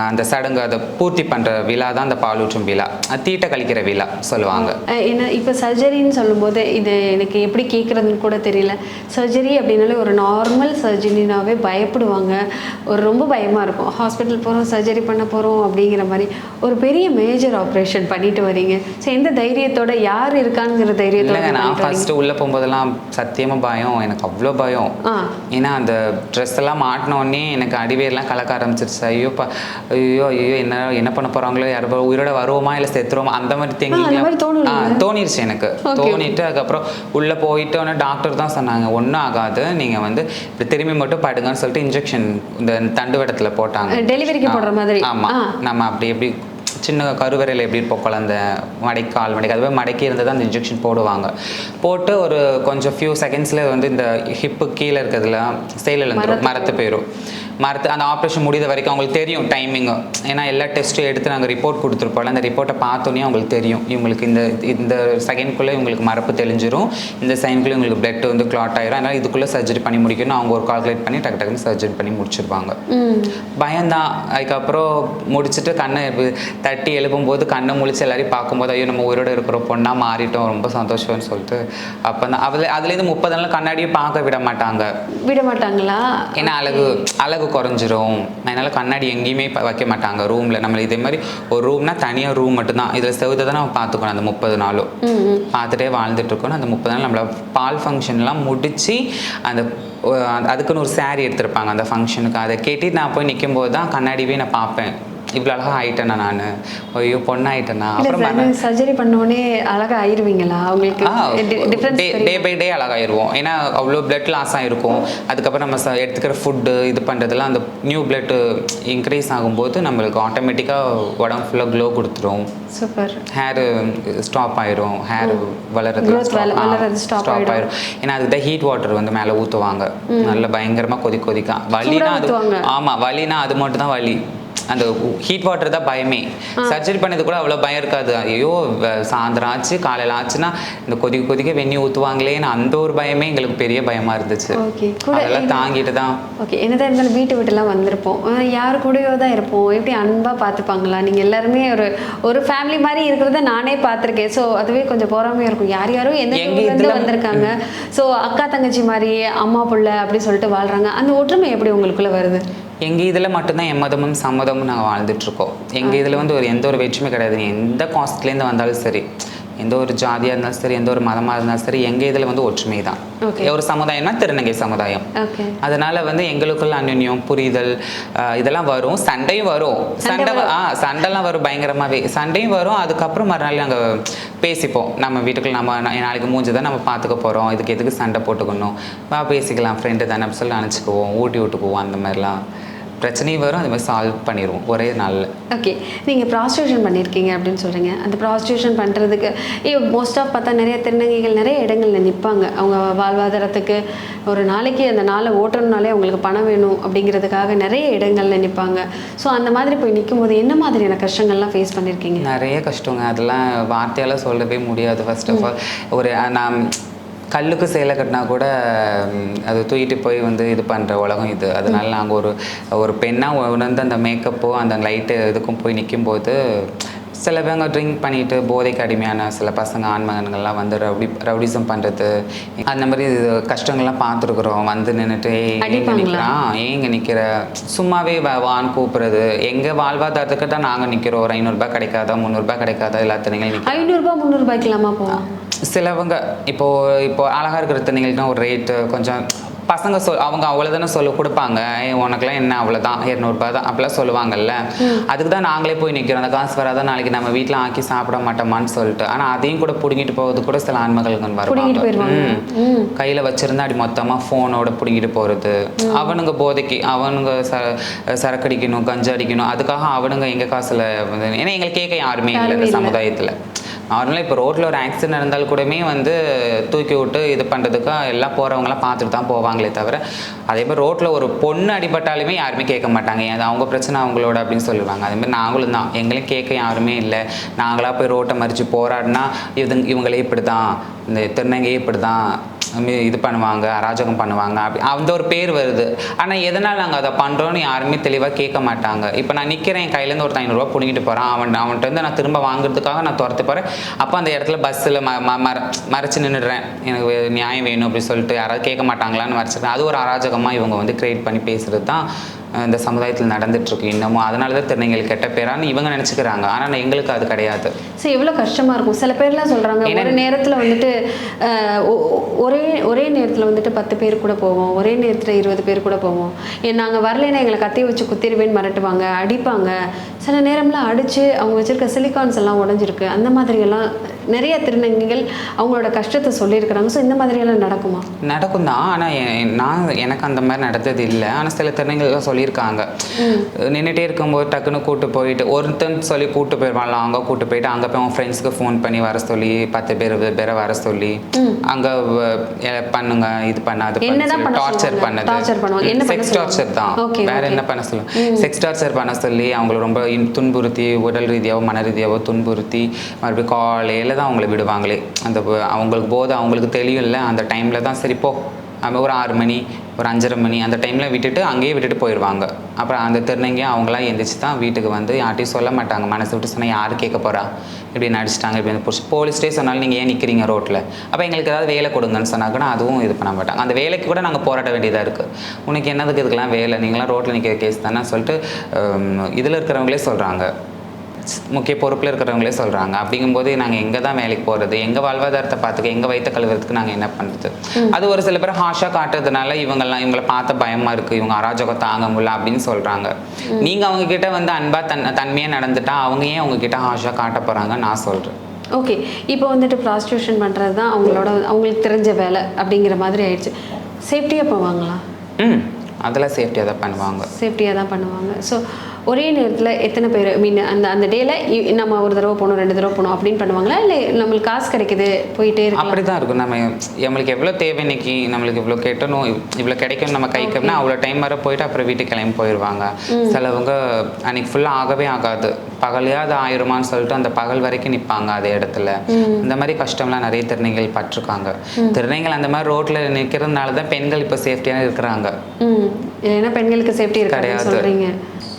அந்த சடங்கு அதை பூர்த்தி பண்ணுற விழா தான் அந்த பாலூற்றும் விழா. தீட்டை கழிக்கிற விழா சொல்லுவாங்க. என்ன இப்போ சர்ஜரின்னு சொல்லும்போது இது எனக்கு எப்படி கேட்குறதுன்னு கூட தெரியல. சர்ஜரி அப்படின்னாலே ஒரு நார்மல் சர்ஜரினாவே பயப்படுவாங்க. ஒரு ரொம்ப பயமாக இருக்கும். ஹாஸ்பிட்டல் போகிறோம் சர்ஜரி பண்ண போகிறோம் அப்படிங்கிற மாதிரி ஒரு பெரிய மேஜர் ஆப்ரேஷன் பண்ணிட்டு வரீங்க. ஸோ எந்த தைரியத்தோட யார் இருக்காங்கிற தைரியத்தோட நான்? ஃபர்ஸ்ட் உள்ள போகும்போதெல்லாம் சத்தியமா பயம். எனக்கு அவ்வளோ பயம். ஏன்னா அந்த ட்ரெஸ் எல்லாம் மாட்டின உடனே எனக்கு அடிவேர்லாம் கலக்க ஆரம்பிச்சிருச்சு. ஐயோ ஐயோ ஐயோ என்ன என்ன பண்ண போறாங்களோ யார் உயிரோட வருவோமா இல்லை செத்துருவோமா அந்த மாதிரி அந்த மாதிரி தேங்கி தோணும்ல? தோணிருச்சு எனக்கு. தோணிட்டு அதுக்கப்புறம் உள்ள போயிட்டு உடனே டாக்டர் தான் சொன்னாங்க ஒன்றும் ஆகாது. நீங்க வந்து இப்படி திரும்பி மட்டும் படுங்கன்னு சொல்லிட்டு இன்ஜெக்ஷன் இந்த தண்டுவடத்துல போட்டாங்க. டெலிவரிக்கு போடுற மாதிரி. ஆமா. நம்ம அப்படி எப்படி சின்ன கருவறையில் எப்படி இருப்போம் குழந்தை மடைக்கால் மடைக்கு அதுவே மடக்கி இருந்தது அந்த இன்ஜெக்ஷன் போடுவாங்க. போட்டு ஒரு கொஞ்சம் ஃபியூ செகண்ட்ஸில் வந்து இந்த ஹிப்பு கீழே இருக்கிறதுல செயலில் இருந்துரும் மரத்து போயிடும் மரத்து அந்த ஆப்ரேஷன் முடிந்த வரைக்கும் அவங்களுக்கு தெரியும் டைமிங்கு ஏன்னா எல்லா டெஸ்ட்டும் எடுத்து நாங்கள் ரிப்போர்ட் கொடுத்துருப்போம் அந்த ரிப்போர்ட்டை பார்த்தோன்னே அவங்களுக்கு தெரியும். இவங்களுக்கு இந்த இந்த செகண்ட்குள்ளே இவங்களுக்கு மரப்பு தெளிஞ்சிரும். இந்த சைனுக்குள்ளே இவங்களுக்கு பிளட் வந்து கிளாட் ஆயிரும். அதனால் இதுக்குள்ளே சர்ஜரி பண்ணி முடிக்கணும் அவங்க ஒரு கால்குலேட் பண்ணி டக்கு டக்குன்னு சர்ஜரி பண்ணி முடிச்சிருப்பாங்க பயம்தான். அதுக்கப்புறம் முடிச்சுட்டு கண்ணை தட்டி எழுப்பும்போது கண்ணை முழிச்சு எல்லாரையும் பார்க்கும்போது ஐயோ நம்ம உயிரோட இருக்கிற பொண்ணா மாறிட்டோம். ரொம்ப சந்தோஷம்னு சொல்லிட்டு அப்போ தான் அதில் அதுலேருந்து முப்பது நாள் கண்ணாடியே பார்க்க விட மாட்டாங்க. விட மாட்டாங்களா? ஏன்னா அழகு அழகு குறைஞ்சிரும். அதனால கண்ணாடி எங்கேயுமே வைக்க மாட்டாங்க. ரூமில் நம்ம இதே மாதிரி ஒரு ரூம்னா தனியாக ரூம் மட்டும்தான். இதில் செவுத்தை தான் நம்ம பார்த்துக்கணும். அந்த முப்பது நாளும். பார்த்துட்டே வாழ்ந்துட்டு இருக்கணும். அந்த முப்பது நாள் நம்மள பால் ஃபங்க்ஷன்லாம் முடிச்சு அந்த அதுக்குன்னு ஒரு saree எடுத்திருப்பாங்க. அந்த ஃபங்க்ஷனுக்கு அதை கேட்டு நான் போய் நிற்கும்போது தான் கண்ணாடிவே நான் பார்ப்பேன். இவ்வளோ அழகாக ஆயிட்டேனா நான்? ஐயோ பொண்ணாயிட்டேனா? அப்புறம் சர்ஜரி பண்ணோடனே அழகா ஆயிருவீங்களா உங்களுக்கு டிஃபரன்ஸ் டே பை டே அழகாயிருவோம். ஏன்னா அவ்வளோ பிளட் லாஸ் ஆகிருக்கும் அதுக்கப்புறம் நம்ம எடுத்துக்கிற ஃபுட்டு இது பண்ணுறதுலாம் அந்த நியூ பிளட்டு இன்க்ரீஸ் ஆகும்போது நம்மளுக்கு ஆட்டோமேட்டிக்காக உடம்பு ஃபுல்லாக க்ளோ கொடுத்துரும். சூப்பர் ஹேர் ஸ்டாப் ஆயிரும். ஹேர் வளர்றது வள- வளர்றது ஆயிடும். ஆயிரும். ஏன்னா அதுக்கு தான் ஹீட் வாட்டர் வந்து மேலே ஊற்றுவாங்க நல்ல பயங்கரமாக கொதி கொதிக்கா வலினா அது. ஆமாம் வலினா அது மட்டும் தான் வலி. அந்த ஹீட் வாட்டர் தான் பயமே. சர்ஜரி பண்ணது கூட அவ்வளோ பயம் இருக்காது. ஐயோ சாயந்தரம் ஆச்சு காலையில் ஆச்சுன்னா இந்த கொதிக்க கொதிக்க வெந்நி ஊற்றுவாங்களேன்னு அந்த ஒரு பயமே எங்களுக்கு பெரிய பயமா இருந்துச்சு. அதெல்லாம் தாங்கிட்டு தான். ஓகே என்னதான் இருந்தாலும் வீட்டு விட்டுலாம் வந்திருப்போம். யார் கூடயோ தான் இருப்போம். எப்படி அன்பாக பார்த்துப்பாங்களா? நீங்கள் எல்லாருமே ஒரு ஒரு ஃபேமிலி மாதிரி இருக்கிறத நானே பார்த்துருக்கேன். ஸோ அதுவே கொஞ்சம் பொறாமையாக இருக்கும். யார் யாரும் எந்த இதுல- வந்திருக்காங்க. ஸோ அக்கா தங்கச்சி மாதிரி அம்மா புள்ள அப்படி சொல்லிட்டு வாழ்கிறாங்க அந்த ஒற்றுமை எப்படி உங்களுக்குள்ளே வருது? எங்கள் இதில் மட்டும்தான் எம்மதமும் சம்மதமும் நாங்கள் வாழ்ந்துட்டுருக்கோம். எங்கள் இதில் வந்து ஒரு எந்த ஒரு வேற்றுமை கிடையாது. எந்த காஸ்ட்லேருந்து வந்தாலும் சரி எந்த ஒரு ஜாதியாக இருந்தாலும் சரி எந்த ஒரு மதமாக இருந்தாலும் சரி எங்கள் இதில் வந்து ஒற்றுமை தான். ஒரு சமுதாயம்னா திருநங்கை சமுதாயம். அதனால வந்து எங்களுக்குள்ள அந்யோன்யம் புரிதல் இதெல்லாம் வரும். சண்டையும் வரும். சண்டை ஆ சண்டைலாம் வரும் பயங்கரமாவே. சண்டையும் வரும். அதுக்கப்புறம் மறுநாள் நாங்கள் பேசிப்போம். நம்ம வீட்டுக்குள்ள நம்ம நாளைக்கு மூஞ்சி தான் நம்ம பார்த்துக்க போகிறோம் இதுக்கு எதுக்கு சண்டை போட்டுக்கணும்? வா பேசிக்கலாம். ஃப்ரெண்டு தானே சொல்லி நினச்சிக்குவோம். ஊட்டி விட்டுக்குவோம் அந்த மாதிரிலாம். பிரச்சனையும் வரும் அது மாதிரி சால்வ் பண்ணிடுவோம் ஒரே நாளில். ஓகே நீங்கள் ப்ராஸ்டியூஷன் பண்ணியிருக்கீங்க அப்படின்னு சொல்கிறீங்க அந்த ப்ராஸ்டியூஷன் பண்ணுறதுக்கு மோஸ்ட் ஆஃப் பார்த்தா நிறைய திருநங்கைகள் நிறைய இடங்களில் நிற்பாங்க அவங்க வாழ்வாதாரத்துக்கு ஒரு நாளைக்கு அந்த நாளை ஓட்டணும்னாலே அவங்களுக்கு பணம் வேணும் அப்படிங்கிறதுக்காக நிறைய இடங்களில் நிற்பாங்க ஸோ அந்த மாதிரி போய் நிற்கும் போது என்ன மாதிரியான கஷ்டங்கள்லாம் ஃபேஸ் பண்ணியிருக்கீங்க நிறைய கஷ்டங்க. அதெல்லாம் வார்த்தையால சொல்லவே முடியாது. ஃபர்ஸ்ட் ஆஃப் ஆல் ஒரு நான் கல்லுக்கு சேலை கட்டினா கூட அது தூக்கிட்டு போய் வந்து இது பண்ணுற உலகம் இது. அதனால நாங்கள் ஒரு ஒரு பெண்ணாக உணர்ந்து அந்த மேக்கப்போ அந்த லைட்டு இதுக்கும் போய் நிக்கும்போது சில பேங்க ட்ரிங்க் பண்ணிட்டு போதைக்கு அடிமையான சில பசங்க ஆண்மகன்கள்லாம் வந்து ரவுடி ரவுடிசம் பண்ணுறது அந்த மாதிரி இது கஷ்டங்கள்லாம் பார்த்துருக்குறோம். வந்து நின்றுட்டு? நிற்கிறான் ஏங்க நிற்கிற சும்மாவே வான்னு கூப்பிடுறது. எங்கள் வாழ்வாதாரத்துக்கு தான் நாங்கள் நிற்கிறோம் ஒரு ஐநூறுரூபா கிடைக்காதா முந்நூறுபா கிடைக்காதா? எல்லாத்தனையும் நிற்கிறோம் ஐநூறுரூபா முந்நூறுபாய்க்கலாமா போவோம் சிலவங்க இப்போ இப்போ அழகா இருக்கிற தண்ணிகளுக்கு ஒரு ரேட்டு கொஞ்சம் பசங்க சொல் அவங்க அவ்வளோதானே சொல்ல கொடுப்பாங்க. "ஏய், உனக்கெல்லாம் என்ன அவ்வளோதான் இரநூறுபா தான். அப்படிலாம் சொல்லுவாங்கல்ல. அதுக்கு தான் நாங்களே போய் நிற்கிறோம் அந்த காசு வராதான் நாளைக்கு நம்ம வீட்டில் ஆக்கி சாப்பிட மாட்டோமான்னு சொல்லிட்டு. ஆனால் அதையும் கூட பிடுங்கிட்டு போகிறது கூட சில ஆண்மகள்கள் பிடுங்கிட்டு வருவாங்க. கையில வச்சிருந்தா அப்படி மொத்தமா ஃபோனோட பிடிங்கிட்டு போறது. அவனுங்க போதைக்கு அவனுங்க ச சரக்கு அடிக்கணும் கஞ்சா அடிக்கணும். அதுக்காக அவனுங்க எங்க காசுல ஏன்னா எங்களுக்கு கேட்க யாருமே இல்லை இந்த சமுதாயத்துல. நார்மலாக இப்போ ரோட்டில் ஒரு ஆக்சிடென்ட் நடந்தால் கூடமே வந்து தூக்கி விட்டு இது பண்ணுறதுக்கு எல்லாம் போகிறவங்களாம் பார்த்துட்டு தான் போவாங்களே தவிர அதே மாதிரி ரோட்டில் ஒரு பொண்ணு அடிபட்டாலுமே யாருமே கேட்க மாட்டாங்க. அது அவங்க பிரச்சனை அவங்களோட அப்படின்னு சொல்லுவாங்க. அதேமாதிரி நாங்களும் தான். எங்களையும் கேட்க யாருமே இல்லை. நாங்களாக போய் ரோட்டை மறித்து போராடினா இது இவங்களே இப்படி தான் இந்த திருநங்கையே இப்படி தான் இது பண்ணுவாங்க அராஜகம் பண்ணுவாங்க அப்படி அந்த ஒரு பேர் வருது. ஆனால் எதனால் நாங்கள் அதை பண்ணுறோன்னு யாருமே தெளிவாக கேட்க மாட்டாங்க. இப்போ நான் நிற்கிறேன் என் கையிலேருந்து ஒரு ஐநூறுரூவா பிடிங்கிட்டு போகிறான் அவன் அவன்கிட்ட இருந்து நான் திரும்ப வாங்குறதுக்காக நான் துரத்து போகிறேன் அப்போ அந்த இடத்துல பஸ்ஸில் ம ம- மற மறைச்சு நின்றுடுறேன் எனக்கு நியாயம் வேணும் அப்படின்னு சொல்லிட்டு யாராவது கேட்க மாட்டாங்களான்னு மறைச்சிருக்கேன் அது ஒரு அராஜகமாக இவங்க வந்து கிரியேட் பண்ணி பேசுகிறது தான் இந்த சமுதாயத்தில் நடந்துட்டு இருக்கு இன்னமும் அதனால தான் திருநங்கைகள் கெட்ட பேரான்னு இவங்க நினச்சிக்கிறாங்க. ஆனால் எங்களுக்கு அது கிடையாது. ஸோ எவ்வளோ கஷ்டமாக இருக்கும்? சில பேர்லாம் சொல்கிறாங்க ஒரு நேரத்தில் வந்துட்டு ஒரே ஒரே நேரத்தில் வந்துட்டு பத்து பேர் கூட போவோம். ஒரே நேரத்தில் இருபது பேர் கூட போவோம். ஏன் நாங்கள் வரலைன்னா எங்களை கத்தி வச்சு குத்திடுவேன்னு மிரட்டுவாங்க அடிப்பாங்க. சில நேரம்லாம் அடித்து அவங்க வச்சிருக்க சிலிகான்ஸ் எல்லாம் உடஞ்சிருக்கு. அந்த மாதிரியெல்லாம் நிறைய திருநங்கைகள் அவங்களோட கஷ்டத்தை சொல்லியிருக்கிறாங்க. ஸோ இந்த மாதிரியெல்லாம் நடக்குமா? நடக்கும் தான் ஆனால் நான் எனக்கு அந்த மாதிரி நடந்தது இல்லை. ஆனால் சில திறனைகள் சொல்லியிருக்காங்க. நின்றுட்டே இருக்கும்போது டக்குன்னு கூட்டு போயிட்டு ஒருத்தன் சொல்லி கூட்டு போயிடுவான்ல அங்கே கூட்டு போயிட்டு அங்கே போய் அவன் ஃப்ரெண்ட்ஸ்க்கு ஃபோன் பண்ணி வர சொல்லி பத்து பேர் பேரை வர சொல்லி அங்கே பண்ணுங்க இது பண்ண அது என்னதான் பண்ண டார்ச்சர் பண்ணது. பண்ண செக்ஸ் டார்ச்சர் தான். வேற. என்ன பண்ண சொல்லுவோம் செக்ஸ் டார்ச்சர் பண்ண சொல்லி அவங்கள ரொம்ப துன்புறுத்தி உடல் ரீதியாகவோ மன ரீதியாகவோ துன்புறுத்தி மறுபடியும் காலையில் தான் அவங்கள விடுவாங்களே. அந்த அவங்களுக்கு போது அவங்களுக்கு தெரியும்ல அந்த டைமில் தான் சரி போ. ஒரு ஆறு மணி ஒரு அஞ்சரை மணி அந்த டைமில் விட்டுட்டு அங்கேயே விட்டுட்டு போயிடுவாங்க அப்புறம் அந்த திருநங்கை அவங்களாம் எந்திரிச்சு தான் வீட்டுக்கு வந்து யார்ட்டையும் சொல்ல மாட்டாங்க. மனசு விட்டு சொன்னால் யார் கேட்க போகிறா இப்படி நடிச்சிட்டாங்க இப்படி போலீஸ் போலீஸ்டே சொன்னாலும் நீங்கள் ஏன் நிற்கிறீங்க ரோட்டில் அப்போ எங்களுக்கு ஏதாவது வேலை கொடுங்கன்னு சொன்னா கூட அதுவும் இது பண்ண மாட்டாங்க. அந்த வேலைக்கு கூட நாங்கள் போராட வேண்டியதாக இருக்குது உனக்கு என்னதுக்கு இதுக்கெல்லாம் வேலை? நீங்களாம் ரோட்டில் நிற்கிற கேஸ் தானே சொல்லிட்டு இதில் இருக்கிறவங்களே சொல்கிறாங்க முக்கிய பொறுப்பில் இருக்கிறவங்களே சொல்கிறாங்க அப்படிங்கும்போது நாங்கள் எங்கே தான் வேலைக்கு போகிறது எங்கள் வாழ்வாதாரத்தை பார்த்துக்க எங்கள் வயிற்ற கழுவுறதுக்கு நாங்கள் என்ன பண்ணுறது அது ஒரு சில பேர் ஹாஷாக காட்டுறதுனால இவங்கெல்லாம் இவங்களை பார்த்த பயமாக இருக்குது இவங்க அராஜகம் தாங்க முடியல அப்படின்னு சொல்கிறாங்க நீங்கள் அவங்க கிட்ட வந்து அன்பா தன் தன்மையாக நடந்துட்டா அவங்க ஏன் அவங்க கிட்ட ஹாஷாக காட்ட போகிறாங்க நான் சொல்கிறேன் ஓகே. இப்போ வந்துட்டு ப்ராஸ்டியூஷன் பண்ணுறது தான் அவங்களோட அவங்களுக்கு தெரிஞ்ச வேலை அப்படிங்கிற மாதிரி ஆயிடுச்சு. சேஃப்டியாக போவாங்களா? ம். அதெல்லாம் சேஃப்டியாக தான் பண்ணுவாங்க. சேஃப்டியாக தான் பண்ணுவாங்க. ஸோ ஒரே நேரத்தில் எத்தனை பேர்? ஐ மீன் அந்த அந்த டேல நம்ம ஒரு தடவை போகணும் ரெண்டு தடவை போகணும் அப்படின்னு பண்ணுவாங்களா? இல்லை நம்மளுக்கு காசு கிடைக்குது போயிட்டே இருக்கலாம்? அப்படி தான் இருக்கும். நம்ம நம்மளுக்கு எவ்வளோ தேவை இன்னைக்கு நம்மளுக்கு இவ்வளோ கெட்டணும் இவ்வளோ கிடைக்கும் நம்ம கைக்குன்னா அவ்வளோ டைம் வர போயிட்டு அப்புறம் வீட்டுக்கு கிளம்பி போயிடுவாங்க. சிலவங்க அன்னைக்கு ஃபுல்லாக ஆகவே ஆகாது. பகலையாவது ஆயிருமான்னு சொல்லிட்டு அந்த பகல் வரைக்கும் நிற்பாங்க அதே இடத்துல. இந்த மாதிரி கஷ்டம்லாம் நிறைய திருநங்கைகள் பட்டிருக்காங்க. திருநங்கைகள் அந்த மாதிரி ரோட்டில் நிற்கிறதுனால தான் பெண்கள் இப்போ சேஃப்டியாக இருக்கிறாங்க. இல்லைன்னா பெண்களுக்கு சேஃப்டி கிடையாது.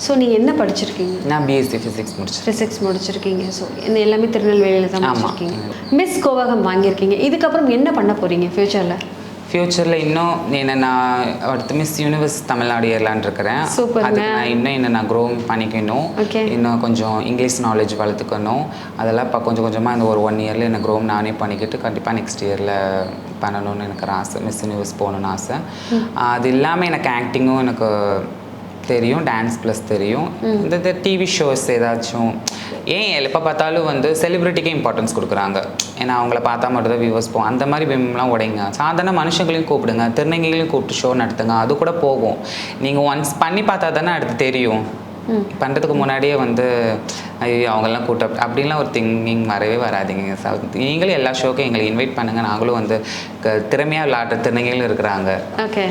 ஸோ நீங்கள் என்ன படிச்சிருக்கீங்க? நான் பிஎஸ்சி ஃபிசிக்ஸ் முடிச்சேன் ஃபிசிக்ஸ் முடிச்சிருக்கீங்க. ஸோ இந்த எல்லாமே திருநெல்வேலியில் தான். முடிச்சிருக்கீங்க. மிஸ் கோவகம் வாங்கியிருக்கீங்க. இதுக்கப்புறம் என்ன பண்ண போகிறீங்க ஃப்யூச்சரில் ஃப்யூச்சரில் இன்னும் என்ன நான் அடுத்து மிஸ் யூனிவர்ஸ் தமிழ்நாடு ஏறலான் இருக்கிறேன். அதுக்கு நான் இன்னும் என்ன நான் க்ரோ பண்ணிக்கணும். Okay. இன்னும் கொஞ்சம் இங்கிலீஷ் நாலேஜ் வளர்த்துக்கணும். அதெல்லாம் இப்போ கொஞ்சம் கொஞ்சமாக இந்த ஒரு ஒன் இயரில் என்ன க்ரோ நானே பண்ணிக்கிட்டு கண்டிப்பாக நெக்ஸ்ட் இயரில் பண்ணணும்னு எனக்கு ஆசை. மிஸ் யூனிவர்ஸ் போகணுன்னு ஆசை. அது இல்லாமல் எனக்கு ஆக்டிங்கும் எனக்கு தெரியும் டான்ஸ் ப்ளஸ் தெரியும். இந்த டிவி ஷோஸ் ஏதாச்சும் ஏன் எப்போ பார்த்தாலும் வந்து செலிப்ரிட்டிக்கே இம்பார்ட்டன்ஸ் கொடுக்குறாங்க. ஏன்னா அவங்கள பார்த்தா மட்டும் தான் வியூவர்ஸ் போகும் அந்த மாதிரி பிம்பம்லாம் உடைங்க. சாதாரண மனுஷங்களையும் கூப்பிடுங்க திருநங்கைகளையும் கூப்பிட்டு ஷோ நடத்துங்க அது கூட போகும். நீங்கள் ஒன்ஸ் பண்ணி பார்த்தா தானே அடுத்து தெரியும். பண்ணுறதுக்கு முன்னாடியே வந்து ஐயோ அவங்கெல்லாம் கூட்ட அப்படின்லாம் ஒரு திங்கிங் வரவே வராதிங்க. ச- நீங்களும் எல்லா ஷோக்கும் எங்களை இன்வைட் பண்ணுங்கள் நாங்களும் வந்து திறமையாக விளாடுற திருநங்கைகளும் இருக்கிறாங்க. ஓகே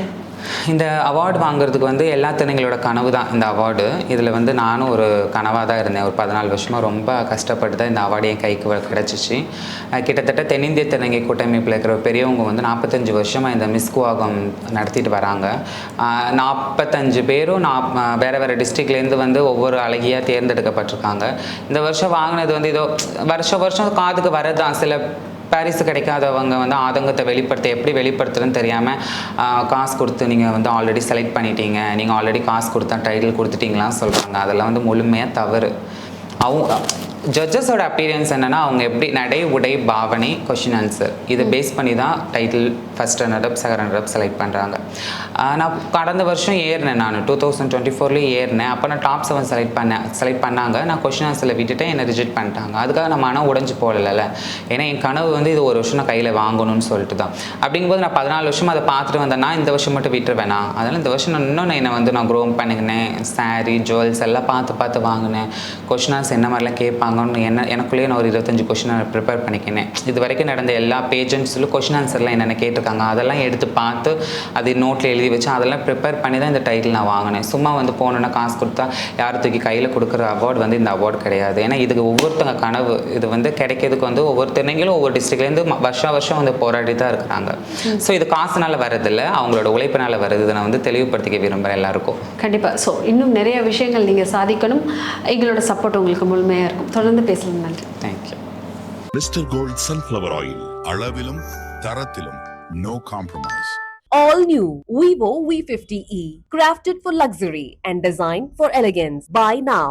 இந்த அவார்டு வாங்குறதுக்கு வந்து எல்லா திறனைகளோட கனவு தான் இந்த அவார்டு இதில் வந்து நானும் ஒரு கனவாக தான் இருந்தேன். ஒரு பதினாலு வருஷமாக ரொம்ப கஷ்டப்பட்டு தான் இந்த அவார்டு என் கைக்கு கிடச்சிச்சு. கிட்டத்தட்ட தென்னிந்திய திறனங்கை கூட்டமைப்பில் இருக்கிற பெரியவங்க வந்து நாற்பத்தஞ்சு வருஷமாக இந்த மிஸ்குவாகம் நடத்திட்டு வராங்க. நாற்பத்தஞ்சு பேரும் நான் வேறு வேறு டிஸ்ட்ரிக்ட்லேருந்து வந்து ஒவ்வொரு அழகியாக தேர்ந்தெடுக்கப்பட்டிருக்காங்க. இந்த வருஷம் வாங்கினது வந்து இதோ வருஷம் வருஷம் காதுக்கு வரதான் சில பரிசு கிடைக்காதவங்க வந்து ஆதங்கத்தை வெளிப்படுத்த எப்படி வெளிப்படுத்துறதுன்னு தெரியாமல் காசு கொடுத்து நீங்கள் வந்து ஆல்ரெடி செலக்ட் பண்ணிட்டீங்க. நீங்கள் ஆல்ரெடி காசு கொடுத்தா டைட்டில் கொடுத்துட்டீங்களான்னு சொல்கிறாங்க அதெல்லாம் வந்து முழுமையாக தவறு. அவங்க ஜட்ஜஸோட அப்பீரியன்ஸ் என்னென்னா அவங்க எப்படி நடை உடை பாவனை கொஷின் ஆன்சர் இதை பேஸ் பண்ணி தான் title first runner up second runner up select பண்ணுறாங்க நான் கடந்த வருஷம் ஏறினேன் நான். டூ தௌசண்ட் டுவெண்ட்டி ஃபோர்லேயே ஏறினேன். அப்போ நான் டாப் செவன் செலக்ட் பண்ணேன் செலக்ட் பண்ணாங்க. நான் கொஷின் ஆன்சரில் விட்டுட்டு என்னை ரிஜெக்ட் பண்ணிட்டாங்க. அதுக்காக நான் மனம் உடைஞ்சு போகல ஏன்னா என் கனவு வந்து இது ஒரு வருஷம் நான் கையில் வாங்கணும்னு சொல்லிட்டு தான் அப்படிங்கும்போது நான் பதினாலு வருஷம் அதை பார்த்துட்டு வந்தேன்னா இந்த வருஷம் மட்டும் விட்டுருவேனா அதனால் இந்த வருஷம் இன்னும் நான் என்னை வந்து நான் க்ரோம் பண்ணிக்கினேன். saree ஜுவல்ஸ் எல்லாம் பார்த்து பார்த்து வாங்கினேன். கொஷின் ஆன்சர் என்ன மாதிரிலாம் கேட்பாங்கன்னு என்ன எனக்குள்ளேயே நான் ஒரு இருபத்தஞ்சு கொஷின் ப்ரிப்பேர் பண்ணிக்கினேன். இது வரைக்கும் நடந்த எல்லா பேஜன்ஸ்லும் கொஷின் ஆன்சர்லாம் என்னென்ன கேட்டிருக்காங்க அதெல்லாம் எடுத்து பார்த்து அது நோட்டில் எழுதி வச்சு அதெல்லாம் ப்ரிப்பேர் பண்ணி தான் இந்த டைட்டில் நான் வாங்கினேன். சும்மா வந்து போனோன்னா காசு கொடுத்தா யார் தூக்கி கையில் கொடுக்குற அவார்டு வந்து இந்த அவார்டு கிடையாது. ஏன்னா இதுக்கு ஒவ்வொருத்தங்க கனவு இது வந்து கிடைக்கிறதுக்கு வந்து ஒவ்வொரு திறனைகளும் ஒவ்வொரு டிஸ்ட்ரிக்ட்லேருந்து வருஷம் வருஷம் வந்து போராடி தான் இருக்கிறாங்க. ஸோ இது காசுனால வரதில்ல அவங்களோட உழைப்பினால வருது நான் வந்து தெளிவுபடுத்திக்க விரும்புகிறேன் எல்லாருக்கும். கண்டிப்பாக ஸோ இன்னும் நிறைய விஷயங்கள் நீங்கள் சாதிக்கணும். எங்களோட சப்போர்ட் உங்களுக்கு முழுமையாக இருக்கும். தொடர்ந்து பேசலாம் நன்றி thank you mister gold sunflower oil அளவிலும் தரத்திலும் no compromise All new Vivo V50e, crafted for luxury and designed for elegance. Buy now.